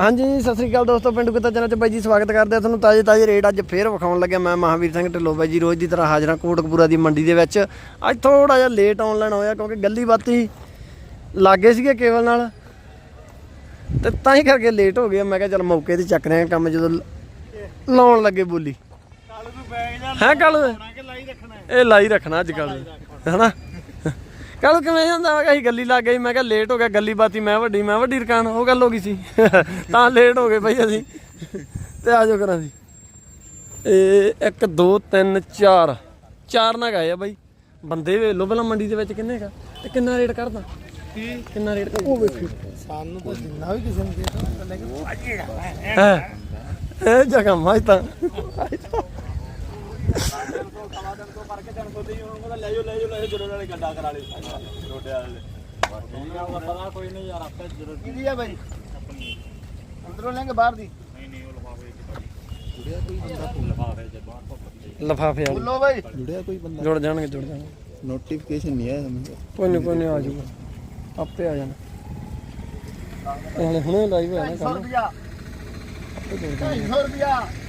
ਹਾਂਜੀ ਸਤਿ ਸ੍ਰੀ ਅਕਾਲ ਦੋਸਤੋ ਪਿੰਡ ਕੁੱਤਾ ਚੈਨਲ 'ਚ ਬਾਈ ਜੀ ਸਵਾਗਤ ਕਰਦੇ ਆ ਤੁਹਾਨੂੰ ਤਾਜ਼ੇ ਤਾਜ਼ੇ ਰੇਟ ਅੱਜ ਫੇਰ ਵਿਖਾਉਣ ਲੱਗਿਆ ਮੈਂ ਮਹਾਵੀਰ ਸਿੰਘ ਢਿੱਲੋਂ ਬਾਈ ਜੀ ਰੋਜ਼ ਦੀ ਤਰ੍ਹਾਂ ਹਾਜ਼ਰਾਂ ਕੋਟਕਪੂਰਾ ਦੀ ਮੰਡੀ ਦੇ ਵਿੱਚ। ਅੱਜ ਥੋੜਾ ਜਿਹਾ ਲੇਟ ਆਨਲਾਈਨ ਹੋਇਆ ਕਿਉਂਕਿ ਗੱਲੀ ਬਾਤੀ ਲੱਗੇ ਸੀਗੇ ਕੇਵਲ ਨਾਲ। ਤੇ ਤਾਂ ਹੀ ਕਰਕੇ ਲੇਟ ਹੋ ਗਿਆ ਮੈਂ ਕਿਹਾ ਚਲ ਮੌਕੇ ਤੇ ਚੱਕ ਰਹੇ ਆ ਕੰਮ ਜਦੋਂ ਲਾਉਣ ਲੱਗੇ ਬੋਲੀ। ਕੱਲ ਨੂੰ ਬੈਗ ਜਾਂ ਹੈ ਕੱਲ। ਇਹ ਲਾਈ ਰੱਖਣਾ ਅੱਜ ਕੱਲ ਹੈਨਾ? ਕੱਲ ਕਿਵੇਂ ਹੁੰਦਾ? ਮੈਂ ਕਿਹਾ ਗੱਲੀ ਲੱਗ ਗਈ ਮੈਂ ਕਿਹਾ ਲੇਟ ਹੋ ਗਿਆ ਗੱਲੀ ਬਾਤੀ ਮੈਂ ਵੱਡੀ ਮੈਂ ਵੱਡੀ ਰਕਾਨ ਉਹ ਗੱਲ ਹੋ ਗਈ ਸੀ। ਤਾਂ ਲੇਟ ਹੋ ਗਏ ਬਈ ਅਸੀਂ। ਤੇ ਆ ਜਾਓ ਕਰਾਂ ਸੀ ਇਹ 1 2 3 4 ਚਾਰ ਨਾ ਗਏ ਆ ਬਾਈ। ਬੰਦੇ ਵੇਖ ਲਓ ਪਹਿਲਾਂ ਮੰਡੀ ਦੇ ਵਿੱਚ ਕਿੰਨੇ ਕਾ ਤੇ ਕਿੰਨਾ ਰੇਟ ਕਰਦਾ ਕੀ? ਕਿੰਨਾ ਰੇਟ ਉਹ ਵੇਖੋ। ਸਾਨੂੰ ਤਾਂ ਜਿੰਨਾ ਵੀ ਕਿਸੇ ਨੂੰ ਦੇਤਾ ਲੈ ਕੇ ਹੈ ਇਹ ਜਗ੍ਹਾ ਮਾਈ ਕਿਹਦੀ ਆ ਬਾਈ ਅੰਦਰੋਂ ਲੈਂਗੇ ਬਾਹਰ ਦੀ ਲਫਾਫੇ ਆ ਬੋਲੋ ਬਾਈ। ਜੁੜਿਆ ਕੋਈ ਬੰਦਾ? ਜੁੜ ਜਾਣਗੇ ਜੁੜ ਜਾਣਗੇ। ਨੋਟੀਫਿਕੇਸ਼ਨ ਨਹੀਂ ਆਇਆ ਸਮਝ ਕੋਈ ਨਹੀਂ ਕੋਈ ਨਹੀਂ ਆ ਜਾਊਗਾ। ਆਪੇ ਆ ਜਾਣਾ। ਇਹ ਹਲੇ ਹੁਣੇ ਲਾਈਵ ਹੈ ਨਾ 300 ਕੱਲ੍ਹ। ਰੁਪਿਆ। 250 ਰੁਪਿਆ।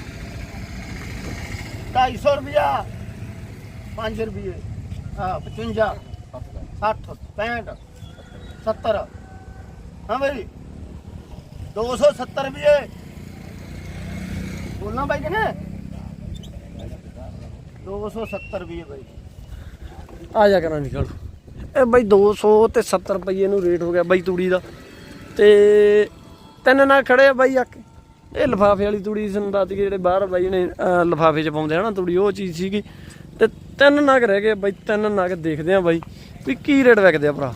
250 ਰੁਪਿਆ 5 ਰੁਪਏ, ਹਾਂ 55 60 65 70 ਹਾਂ ਬਾਈ 270 ਰੁਪਏ। ਬੋਲਣਾ ਬਾਈ ਕਿਨੇ 270 ਰੁਪਏ ਬਾਈ। ਆ ਜਾ ਕਰਾਂ ਨਿਕਲ ਇਹ ਬਾਈ 200 ਤੇ 70 ਰੁਪਏ ਨੂੰ ਰੇਟ ਹੋ ਗਿਆ ਬਾਈ ਤੂੜੀ ਦਾ। ਤੇ ਤਿੰਨ ਨਾਲ ਖੜੇ ਆ ਬਾਈ ਆ ਕੇ ਇਹ ਲਫਾਫੇ ਵਾਲੀ ਤੂੜੀ ਸੰਦਾਤ ਜਿਹੜੇ ਬਾਹਰ ਬਾਈ ਨੇ ਲਫਾਫੇ ਚ ਪਾਉਂਦੇ ਆ ਨਾ ਤੂੜੀ, ਉਹ ਚੀਜ਼ ਸੀਗੀ। ਤੇ ਤਿੰਨ ਨਗ ਰਹਿ ਗਏ ਬਾਈ, ਤਿੰਨ ਨਗ ਦੇਖਦੇ ਆ ਬਾਈ ਵੀ ਕੀ ਰੇਟ ਵਿਕਦੇ ਆ ਭਰਾ।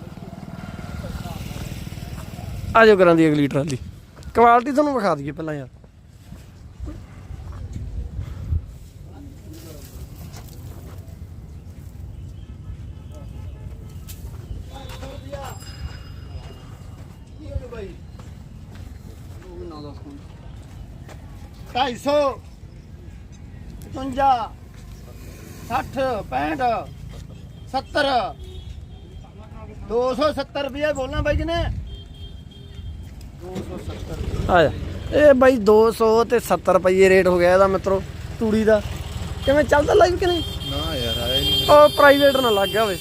ਆ ਜਾਓ ਕਰਾਂ ਦੀ ਅਗਲੀ ਟਰਾਲੀ। ਕੁਆਲਿਟੀ ਤੁਹਾਨੂੰ ਵਿਖਾ ਦਈਏ ਪਹਿਲਾਂ ਯਾਰ। 250 55 60 65 70 270 ਰੁਪਏ ਬੋਲਣਾ ਬਾਈ ਜੀ। ਨੇ 270 ਆ ਤੇ 70 ਰੁਪਏ ਰੇਟ ਹੋ ਗਿਆ ਇਹਦਾ ਮਿੱਤਰੋ ਤੂੜੀ ਦਾ। ਕਿਵੇਂ ਚੱਲਦਾ ਲਾਈਵ ਕਿ ਨਹੀਂ? ਉਹ ਪ੍ਰਾਈਵੇਟ ਨਾ ਲੱਗ ਗਿਆ ਹੋਵੇ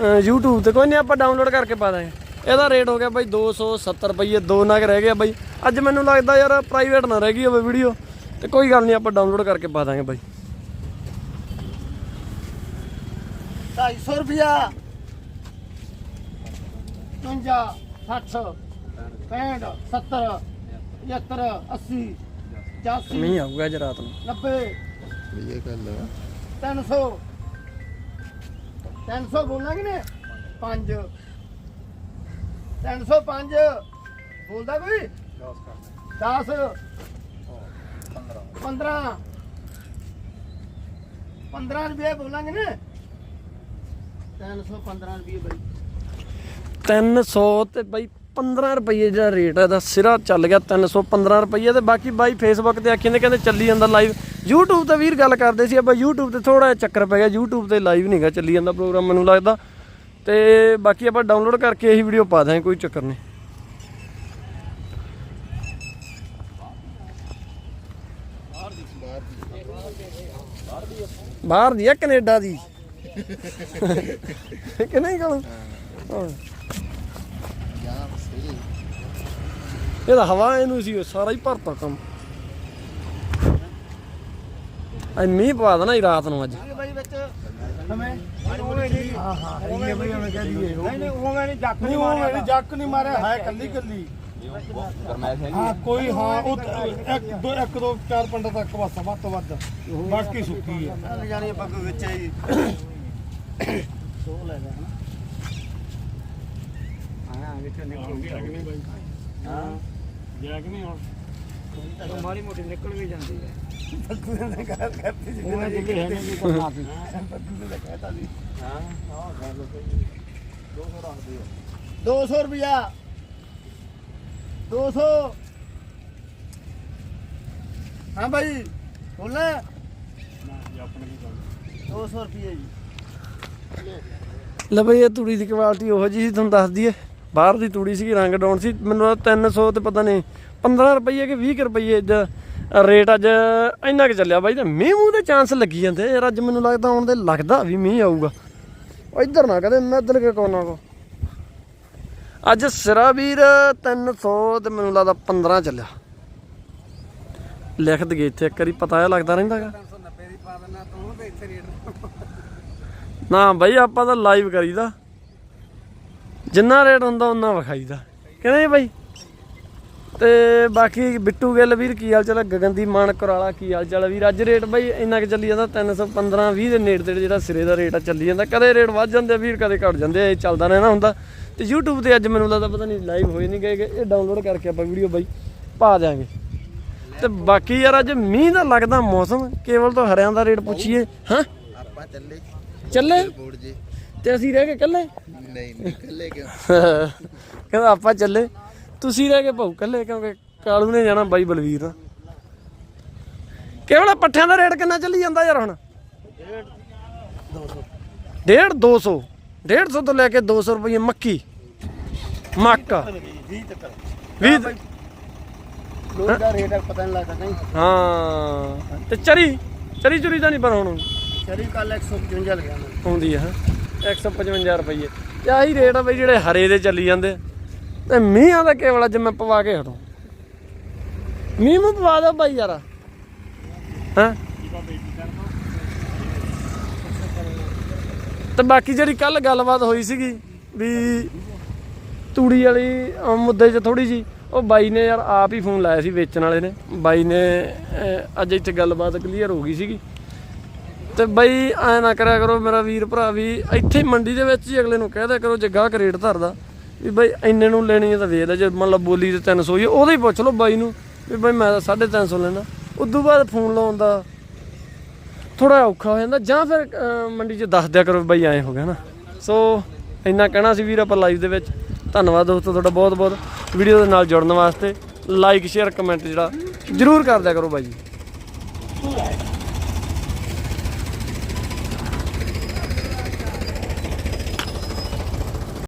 ਅਹ ਤੇ ਕੋਈ ਨਹੀਂ ਆਪਾਂ ਡਾਊਨਲੋਡ ਕਰਕੇ ਪਾ ਦਾਂਗੇ। ਇਹਦਾ ਰੇਟ ਹੋ ਗਿਆ ਬਾਈ 270 ਰੁਪਏ ਦੋ ਨਗ ਰਹਿ ਗਿਆ ਬਾਈ। ਅੱਜ ਮੈਨੂੰ ਲੱਗਦਾ ਯਾਰ ਪ੍ਰਾਈਵੇਟ ਨਾ ਰਹਿ ਗਈ ਹੋਵੇ ਵੀਡੀਓ ਤੇ ਕੋਈ ਗੱਲ ਨਹੀਂ ਆਪਾਂ ਡਾਊਨਲੋਡ ਕਰਕੇ ਪਾ ਦਾਂਗੇ ਬਾਈ। 250 ਰੁਪਿਆ 50 60 65 70 75 80 85 ਆਊਗਾ ਅੱਜ ਰਾਤ ਨੂੰ। 90 ਵੀ ਇਹ ਗੱਲ 300 300 ਬੋਲਾਂਗੇ ਨੇ? 5 ਤਿੰਨ ਸੌ ਪੰਜ। ਬੋਲਦਾ ਕੋਈ? 10 15 15 ਰੁਪਏ ਬੋਲਾਂਗੇ ਨੇ। 315 ਰੁਪਏ ਬਈ। 300 ਤੇ ਬਾਈ 15 ਰੁਪਏ ਜਿਹੜਾ ਰੇਟ ਹੈ ਦਾ ਸਿਰਾ ਚੱਲ ਗਿਆ 315 ਰੁਪਏ ਤੇ ਬਾਕੀ ਬਾਈ ਫੇਸਬੁੱਕ ਤੇ ਆਖੀ ਨੇ ਕਹਿੰਦੇ ਚੱਲੀ ਜਾਂਦਾ ਲਾਈਵ YouTube ਤੇ ਵੀਰ ਗੱਲ ਕਰਦੇ ਸੀ, ਆਪਾਂ YouTube ਤੇ ਥੋੜਾ ਜਿਹਾ ਚੱਕਰ ਪੈ ਗਿਆ, YouTube ਤੇ ਲਾਈਵ ਨਹੀਂਗਾ ਚੱਲੀ ਜਾਂਦਾ ਪ੍ਰੋਗਰਾਮ ਮੈਨੂੰ ਲੱਗਦਾ। ਤੇ ਬਾਕੀ ਆਪਾਂ ਡਾਊਨਲੋਡ ਕਰਕੇ ਇਹੀ ਵੀਡੀਓ ਪਾ ਦਾਂਗੇ ਕੋਈ ਚੱਕਰ ਨਹੀਂ। ਬਾਹਰ ਦੀ ਆ ਕੈਨੇਡਾ ਦੀ। ਕਿ ਨਹੀਂ ਗੱਲ? ਇਹਦਾ ਹਵਾ ਇਹਨੂੰ ਸੀ ਸਾਰਾ ਹੀ ਭਰਤਾ ਕੰਮ। ਐ ਮੀਂਹ ਪਵਾ ਦੇਣਾ ਹੀ ਰਾਤ ਨੂੰ ਅੱਜ। ਹਮੇ ਹਾਂ ਹਾਂ ਇਹ ਬਈ ਹਮੇ ਕਹਿ ਦਈਏ ਨਹੀਂ ਨਹੀਂ ਉਹ ਨਹੀਂ ਜੱਕ ਨਹੀਂ ਮਾਰਿਆ ਨਹੀਂ ਜੱਕ ਨਹੀਂ ਮਾਰਿਆ ਹੈ ਕੱਲੀ ਕੱਲੀ। ਹਾਂ ਕੋਈ ਹਾਂ ਉਹ ਇੱਕ ਦੋ ਇੱਕ ਦੋ ਚਾਰ ਪਿੰਡ ਤੱਕ ਬਸ ਵੱਧ ਤੋਂ ਵੱਧ। ਬਾਕੀ ਸੁੱਕੀ ਹੈ। ਜਾਨੀ ਪੱਗ ਵਿੱਚ ਹੀ। ਸੋ ਲੈ ਗਿਆ ਹਾਂ। ਵਿੱਚ ਨਿਕਲ ਹਾਂ। ਗਿਆ ਕਿ ਨਹੀਂ ਹੁਣ। ਮਾੜੀ ਮੋਟੀ ਨਿਕਲ ਵੀ ਜਾਂਦੀ ਹੈ। ਪੱਗੂ ਨੇ ਗੱਲ ਕਰਤੀ ਜੀ ਉਹ ਜਿਹੜੇ ਹੈਗੇ ਕੀ ਕਰਨਾ ਸੀ ਪੱਗੂ ਨੇ ਕਹਿਤਾ ਸੀ। ਹਾਂ ਹਾਂ ਗੱਲ ਸਹੀ 200 ਰੱਖ ਦਿਓ 200 ਰੁਪਿਆ 200 ਹਾਂ ਭਾਈ ਬੋਲਣਾ 200 ਰੁਪਏ ਜੀ। ਲੈ ਬਈ, ਇਹ ਤੂੜੀ ਦੀ ਕੁਆਲਿਟੀ ਉਹੋ ਜੀ ਸੀ, ਤੁਹਾਨੂੰ ਦੱਸ ਦਈਏ। ਬਾਹਰ ਦੀ ਤੂੜੀ ਸੀ ਰੰਗ ਡਾਉਣ ਸੀ। ਮੈਨੂੰ ਲੱਗਦਾ 300 ਤੇ ਪਤਾ ਨਹੀਂ 15 ਰੁਪਏ ਕਿ 20 ਕੁ ਰੁਪਏ ਰੇਟ ਅੱਜ ਇੰਨਾ ਕਿ ਚੱਲਿਆ ਬਾਈ ਤੇ ਮੀਂਹ ਮੂੰਹ ਦੇ ਚਾਂਸ ਲੱਗੀ ਜਾਂਦੇ। ਯਾਰ ਅੱਜ ਮੈਨੂੰ ਲੱਗਦਾ ਆਉਣ ਦੇ ਲੱਗਦਾ ਵੀ ਮੀਂਹ ਆਊਗਾ। ਇੱਧਰ ਨਾ ਕਦੇ ਮੈਂ ਇੱਧਰ ਕੇ ਕੋਨਾ ਕੋ। ਅੱਜ ਸਿਰਾ ਵੀਰ 300 ਤੇ ਮੈਨੂੰ ਲੱਗਦਾ 15 ਚੱਲਿਆ। ਲਿਖ ਦਈਏ ਇੱਥੇ ਇੱਕ ਵਾਰੀ, ਪਤਾ ਜਿਹਾ ਲੱਗਦਾ ਰਹਿੰਦਾਗਾ 390 ਦੀ ਪਾ ਦੇਣਾ ਤੂੰ ਤੇ ਇੱਥੇ ਰੇਟ ਨਾ ਬਾਈ, ਆਪਾਂ ਤਾਂ ਲਾਈਵ ਕਰੀਦਾ। ਜਿੰਨਾ ਰੇਟ ਹੁੰਦਾ ਉਹਨਾਂ ਵਿਖਾਈਦਾ। ਕਹਿੰਦੇ ਬਾਈ? ਤੇ ਬਾਕੀ ਬਿੱਟੂ ਗਿੱਲ ਵੀਰ ਕੀ ਹਾਲ ਚਾਲ ਹੈ ਗਗਨਦੀਪ ਮਾਨਕ ਵਾਲਾ ਕੀ ਹਾਲ ਚਾਲ ਵੀਰ? ਅੱਜ ਰੇਟ ਬਾਈ ਇੰਨਾ ਕਿ ਚੱਲੀ ਜਾਂਦਾ 315 20 ਦੇ ਨੇੜੇ ਤੇੜੇ ਜਿਹੜਾ ਸਿਰੇ ਦਾ ਰੇਟ ਆ ਚੱਲੀ ਜਾਂਦਾ। ਕਦੇ ਰੇਟ ਵੱਧ ਜਾਂਦੇ ਆ ਵੀਰ ਕਦੇ ਘਟ ਜਾਂਦੇ ਆ ਇਹ ਚੱਲਦਾ ਰਹਿਣਾ ਹੁੰਦਾ। ਤੇ YouTube ਤੇ ਅੱਜ ਮੈਨੂੰ ਲੱਗਦਾ ਪਤਾ ਨਹੀਂ ਲਾਈਵ ਹੋਏ ਨਹੀਂ ਗਏ ਗੇ। ਇਹ ਡਾਊਨਲੋਡ ਕਰਕੇ ਆਪਾਂ ਵੀਡੀਓ ਬਾਈ ਪਾ ਦਿਆਂਗੇ। ਤੇ ਬਾਕੀ ਯਾਰ ਅੱਜ ਮੀਂਹ ਦਾ ਲੱਗਦਾ ਮੌਸਮ ਕੇਵਲ ਤੋਂ ਹਰਿਆਂ ਦਾ ਰੇਟ ਪੁੱਛੀਏ ਹਾਂ? ਆਪਾਂ ਚੱਲੇ ਚੱਲੇ? ਤੇ ਅਸੀਂ ਰਹਿ ਗਏ ਇਕੱਲੇ? ਨਹੀਂ ਨਹੀਂ ਕੱਲੇ ਕਿਉਂ? ਕਹਿੰਦਾ ਆਪਾਂ ਚੱਲੇ। ਤੁਸੀਂ ਰਹਿ ਗਏ ਭਾਉ ਇਕੱਲੇ ਕਿਉਂਕਿ ਕਾਲੂ ਨੇ ਜਾਣਾ ਬਾਈ ਬਲਵੀਰ। ਨਾਲ ਕੇਵਲ ਪੱਠਿਆਂ ਦਾ ਰੇਟ ਕਿੰਨਾ ਚੱਲੀ ਜਾਂਦਾ ਯਾਰ ਹੁਣ? 1.5 200 150 ਤੋਂ ਲੈ ਕੇ 200 ਰੁਪਏ ਮੱਕੀ। ਮੱਕਾ। 20 ਤੱਕ 20 ਲੋਕ ਦਾ ਰੇਟ ਪਤਾ ਨਹੀਂ ਲੱਗਦਾ ਨਹੀਂ। ਹਾਂ। ਤੇ ਚਰੀ ਚਰੀ ਚੁਰੀ ਤਾਂ ਨਹੀਂ ਪਰ ਹੁਣ। ਚਰੀ ਕੱਲ 155 ਲਗਿਆ ਆਉਂਦੀ। ਆ 155 ਰੁਪਏ ਤੇ ਆਹੀ ਰੇਟ ਆ ਬਈ ਜਿਹੜੇ ਹਰੇ ਦੇ ਚੱਲੀ ਜਾਂਦੇ। ਤੇ ਮੀਂਹਾਂ ਦਾ ਕੇਵਲ ਅੱਜ ਮੈਂ ਪਵਾ ਕੇ ਹਟਾਂ ਮੀਂਹ ਨੂੰ ਪਵਾ ਦੋ ਬਾਈ ਯਾਰ। ਹਾਂ? ਤੇ ਬਾਕੀ ਜਿਹੜੀ ਕੱਲ ਗੱਲਬਾਤ ਹੋਈ ਸੀਗੀ ਵੀ ਤੂੜੀ ਵਾਲੀ ਮੁੱਦੇ 'ਚ ਥੋੜੀ ਜੀ ਉਹ ਬਾਈ ਨੇ ਯਾਰ ਆਪ ਹੀ ਫੋਨ ਲਾਇਆ ਸੀ ਵੇਚਣ ਵਾਲੇ ਨੇ। ਬਾਈ ਨੇ ਅੱਜ ਇੱਥੇ ਗੱਲਬਾਤ ਕਲੀਅਰ ਹੋ ਗਈ ਸੀਗੀ। ਤੇ ਬਾਈ ਐ ਨਾ ਕਰਿਆ ਕਰੋ ਮੇਰਾ ਵੀਰ ਭਰਾ ਵੀ ਇੱਥੇ ਮੰਡੀ ਦੇ ਵਿੱਚ ਹੀ ਅਗਲੇ ਨੂੰ ਕਹਿ ਦਿਆ ਕਰੋ ਜੇ ਗਾਹਕ ਰੇਟ ਧਰਦਾ। ਵੀ ਬਾਈ ਇੰਨੇ ਨੂੰ ਲੈਣੀ ਹੈ ਤਾਂ ਵੇਚ ਲੈ, ਜੇ ਮੰਨ ਲਓ ਬੋਲੀ ਤੇ 300 ਹੀ ਉਹਦਾ ਹੀ ਪੁੱਛ ਲਓ ਬਾਈ ਨੂੰ ਵੀ ਬਾਈ ਮੈਂ ਤਾਂ 350 ਲੈਣਾ। ਉਦੋਂ ਬਾਅਦ ਫੋਨ ਲਾਉਣ ਦਾ ਥੋੜਾ ਔਖਾ ਹੋ ਜਾਂਦਾ, ਜਾਂ ਫਿਰ ਮੰਡੀ 'ਚ ਦੱਸ ਦਿਆ ਕਰੋ ਬਾਈ ਐਂ ਹੋ ਗਿਆ ਨਾ। ਸੋ ਇੰਨਾ ਕਹਿਣਾ ਸੀ ਵੀਰ ਆਪਾਂ ਲਾਈਵ ਦੇ ਵਿੱਚ। ਧੰਨਵਾਦ ਦੋਸਤੋ ਤੁਹਾਡਾ ਬਹੁਤ ਬਹੁਤ ਵੀਡੀਓ ਦੇ ਨਾਲ ਜੁੜਨ ਵਾਸਤੇ ਲਾਈਕ ਸ਼ੇਅਰ ਕਮੈਂਟ ਜਿਹੜਾ ਜਰੂਰ ਕਰ ਦਿਆ ਕਰੋ ਬਾਈ ਜੀ।